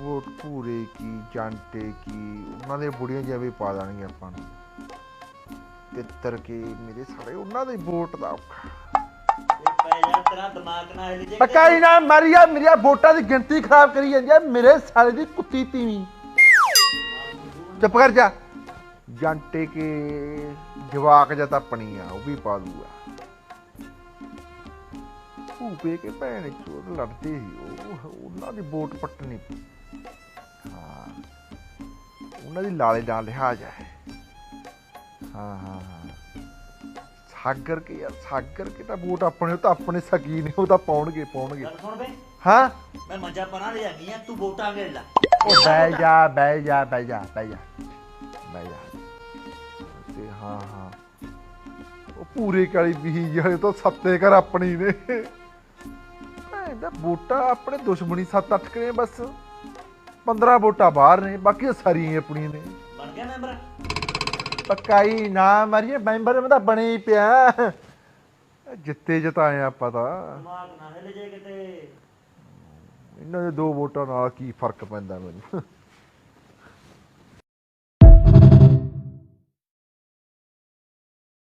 Vote ਪੂਰੇ ਕੀ ਜਾਂਟੇ ਕੀ ਉਹਨਾਂ ਦੇ ਬੁੜੀਆਂ ਜਿਹਾ ਵੀ ਪਾ ਦੇਣਗੇ ਆਪਾਂ ਨੂੰ। ਤਿੱਤਰ ਕੇ ਮੇਰੇ ਸਾਰੇ ਉਹਨਾਂ ਦੇ ਵੋਟ ਦਾ ਔਖਾ। ਇਹ ਪੈ ਜਾ ਤੇਰਾ ਦਿਮਾਗ ਨਾ ਮਾਰੀਆ ਮੇਰੀਆਂ ਵੋਟਾਂ ਦੀ ਗਿਣਤੀ ਖਰਾਬ ਕਰੀ ਜਾਂਦੀ ਆ ਮੇਰੇ ਸਾਲੇ ਦੀ ਕੁੱਤੀ ਤੀਵੀਂ। ਚੁੱਪ ਕਰ ਜਾ। ਜਾਂਟੇ ਕੇ ਜਵਾਕ ਜਾਂ ਤਾਂ ਆਪਣੀ ਆ ਉਹ ਵੀ ਪਾ ਦੂਗਾ। ਭੂਪੇ ਕੇ ਭੈਣ ਚੋਰ ਲੜਦੇ ਸੀ ਉਹ ਉਹਨਾਂ ਦੀ ਵੋਟ ਪੱਟਣੀ ਹਾਂ ਉਹਨਾਂ ਦੀ ਲਾਲੇ ਨਾਲ ਲਿਹਾਜ਼ ਹੈ। ਹਾਂ ਹਾਂ ਸਾਗਰ ਕੇ ਯਾਰ ਸਾਗਰ ਕੇ ਤਾਂ ਵੋਟ ਆਪਣੇ ਉਹ ਤਾਂ ਆਪਣੇ ਸਕੀ ਨੇ ਉਹ ਤਾਂ ਪਾਉਣਗੇ ਪਾਉਣਗੇ। ਗੱਲ ਸੁਣ ਬੇ ਹਾਂ? ਮੈਂ ਮੰਜਾ ਪਨਾ ਲੈ ਜਾਨੀ ਆ ਤੂੰ ਵੋਟਾਂ ਵੇੜ ਲੈ। ਉਹ ਬਹਿ ਜਾ ਬਹਿ ਜਾ ਬਹਿ ਜਾ ਬਹਿ ਜਾ। ਬਹਿ ਜਾ। ਤੇ ਹਾਂ ਹਾਂ। ਉਹ ਪੂਰੇ ਕਾਲੀ ਬੀਜ ਵਾਲੇ ਤਾਂ ਸੱਤੇ ਘਰ ਆਪਣੀ ਨੇ। ਇਹਦਾ ਵੋਟਾਂ ਆਪਣੇ ਦੁਸ਼ਮਣੀ 7-8 ਕਰੇ ਬਸ। 15 ਵੋਟਾਂ ਬਾਹਰ ਨੇ ਬਾਕੀ ਸਾਰੀਆਂ ਹੀ ਆਪਣੀਆਂ ਨੇ। ਬਣ ਗਿਆ ਮੈਂਬਰ? ਪੱਕਾਈ ਨਾ ਮਰੀਏ ਮੈਂਬਰ ਮੈਂ ਤਾਂ ਬਣੇ ਹੀ ਪਿਆ। ਜਿੱਤੇ ਜਿਤਾਏ ਆਪਾਂ ਤਾਂ। ਦਿਮਾਗ ਨਾ ਹਿਲ ਜੇ ਕਿਤੇ। ਇਹਨਾਂ ਦੇ ਦੋ ਵੋਟਾਂ ਨਾਲ ਕੀ ਫ਼ਰਕ ਪੈਂਦਾ ਮੈਨੂੰ?